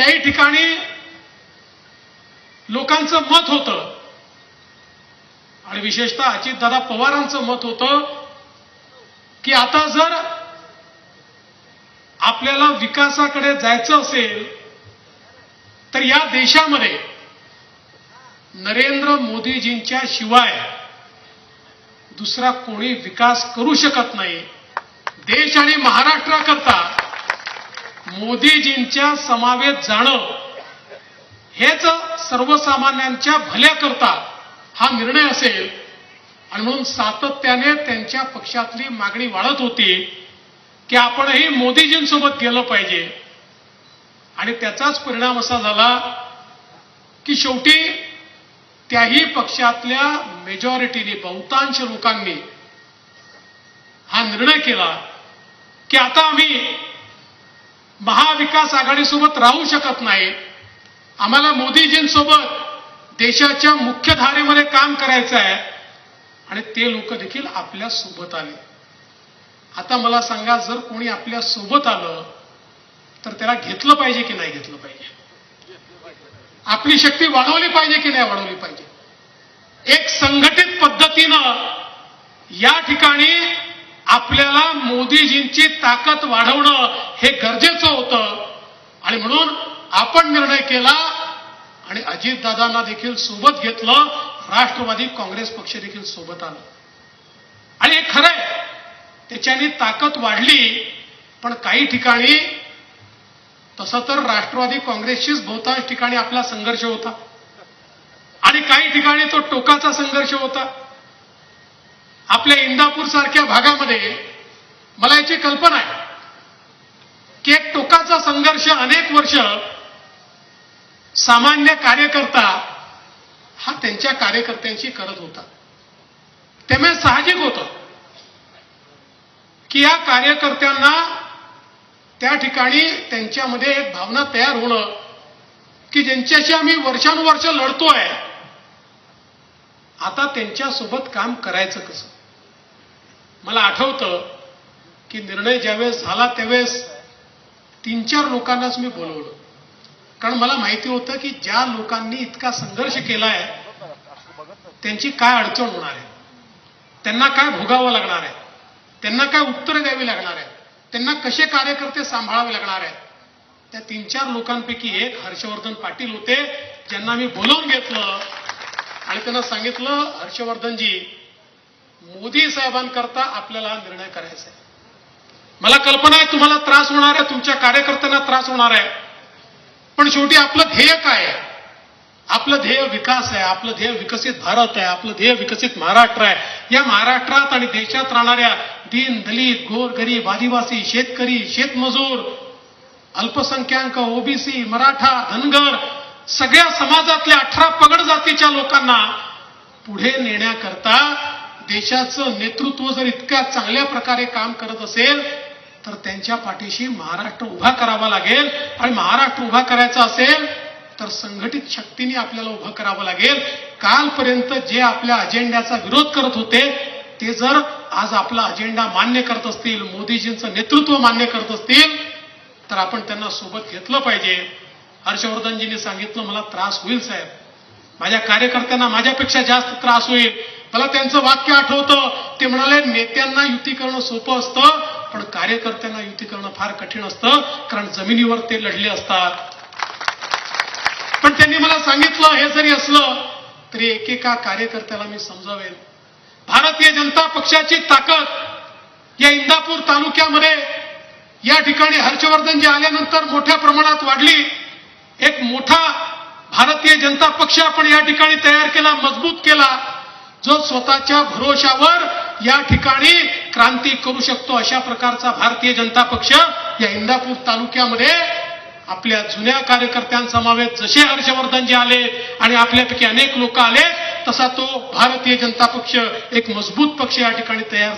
त्याही ठिकाणी लोकांचं मत होतं. आणि विशेषतः अजितदादा पवारांचं मत होतं की आता जर आपल्याला विकासाकडे जायचं असेल तर या देशामध्ये नरेंद्र मोदीजींच्या शिवाय दुसरा कोणी विकास करू शकत नाही. देश आणि महाराष्ट्राकरता मोदीजींच्या समावेत जाणं हेच सर्वसामान्यांच्या भल्याकरता हा निर्णय असेल. आणि म्हणून सातत्याने त्यांच्या पक्षातली मागणी वाढत होती की आपणही मोदीजींसोबत गेलं पाहिजे. आणि त्याचाच परिणाम असा झाला की शेवटी त्याही पक्षातल्या मेजॉरिटीने बहुतांश लोकांनी हा निर्णय केला की आता आम्ही महाविकास आघाडीसोबत राहू शकत नाही. आम्हाला मोदीजींसोबत देशाच्या मुख्य धारेमध्ये काम करायचं आहे. आणि ते लोक देखील आपल्यासोबत आले. आता मला सांगा जर कोणी आपल्यासोबत आलं तर त्याला घेतलं पाहिजे की नाही घेतलं पाहिजे? आपली शक्ती वाढवली पाहिजे की नाही वाढवली पाहिजे? एक संघटित पद्धतीनं या ठिकाणी आपल्याला मोदीजींची ताकद वाढवणं हे गरजेचं होतं. आणि म्हणून आपण निर्णय केला आणि अजितदादांना देखील सोबत घेतलं राष्ट्रवादी काँग्रेस पक्ष देखील सोबत आलं. आणि हे खरंय त्याच्याने ताकद वाढली पण काही ठिकाणी तसं तर राष्ट्रवादी काँग्रेसशीच बहुतांश ठिकाणी आपला संघर्ष होता. आणि काही ठिकाणी तो टोकाचा संघर्ष होता. आपल्या इंदापूर सारख्या भागामध्ये मला याची कल्पना आहे की एक टोकाचा संघर्ष अनेक वर्ष सामान्य कार्यकर्ता हा त्यांच्या कार्यकर्त्यांशी करत होता. त्यामुळे साहजिक होतं की या कार्यकर्त्यांना त्या ठिकाणी त्यांच्यामध्ये एक भावना तयार होणं की ज्यांच्याशी आम्ही वर्षानुवर्ष लढतोय आता त्यांच्यासोबत काम करायचं कसं? मला आठवतं की निर्णय ज्यावेळेस झाला त्यावेळेस तीन चार लोकांनाच मी बोलवलं. कारण मला माहिती होतं की ज्या लोकांनी इतका संघर्ष केलाय त्यांची काय अडचण होणार आहे? त्यांना काय भोगावं लागणार आहे? त्यांना काय उत्तरं द्यावी लागणार आहे? त्यांना कसे कार्यकर्ते सांभाळावे लागणार आहेत? त्या तीन चार लोकांपैकी एक हर्षवर्धन पाटील होते ज्यांना मी बोलवून घेतलं आणि त्यांना सांगितलं हर्षवर्धनजी मोदी साहेबांकरता आपल्याला हा निर्णय करायचा आहे. मला कल्पना आहे तुम्हाला त्रास होणार आहे तुमच्या कार्यकर्त्यांना त्रास होणार आहे. पण शेवटी आपलं ध्येय काय आहे? आपलं ध्येय विकास आहे आपलं ध्येय विकसित भारत आहे आपलं ध्येय विकसित महाराष्ट्र आहे. या महाराष्ट्रात आणि देशात राहणाऱ्या दीन दलित गोर गरीब आदिवासी शेतकरी शेतमजूर अल्पसंख्याक ओबीसी मराठा धनगर सगळ्या समाजातल्या अठरा पगड जातीच्या लोकांना पुढे नेण्याकरता देशाचं नेतृत्व जर इतक्या चांगल्या प्रकारे काम करत असेल तर त्यांच्या पाठीशी महाराष्ट्र उभा करावा लागेल. आणि महाराष्ट्र उभा करायचा असेल तर संघटित शक्तीने आपल्याला उभं करावं लागेल. कालपर्यंत जे आपल्या अजेंड्याचा विरोध करत होते ते जर आज आपला अजेंडा मान्य करत असतील मोदीजींचं नेतृत्व मान्य करत असतील तर आपण त्यांना सोबत घेतलं पाहिजे. हर्षवर्धनजींनी सांगितलं मला त्रास होईल साहेब. माझ्या कार्यकर्त्यांना माझ्यापेक्षा जास्त त्रास होईल. मला त्यांचं वाक्य आठवतं. ते म्हणाले नेत्यांना युती करणं सोपं असतं पण कार्यकर्त्यांना युती करणं फार कठीण असतं कारण जमिनीवर ते लढले असतात. पण त्यांनी मला सांगितलं हे जरी असलं तरी एकेका कार्यकर्त्याला मी समजावेन. भारतीय जनता पक्षाची ताकद या इंदापूर तालुक्यामध्ये या ठिकाणी हर्षवर्धन जे आल्यानंतर मोठ्या प्रमाणात वाढली. एक मोठा भारतीय जनता पक्ष आपण या ठिकाणी तयार केला मजबूत केला. जो स्वतःच्या भरोशावर या ठिकाणी क्रांती करू शकतो अशा प्रकारचा भारतीय जनता पक्ष या इंदापूर तालुक्यामध्ये आपल्या जुन्या कार्यकर्त्यांसमावेत जसे हर्षवर्धनजी आले आणि आपल्यापैकी अनेक लोक आले तसा तो भारतीय जनता पक्ष एक मजबूत पक्ष या ठिकाणी तयार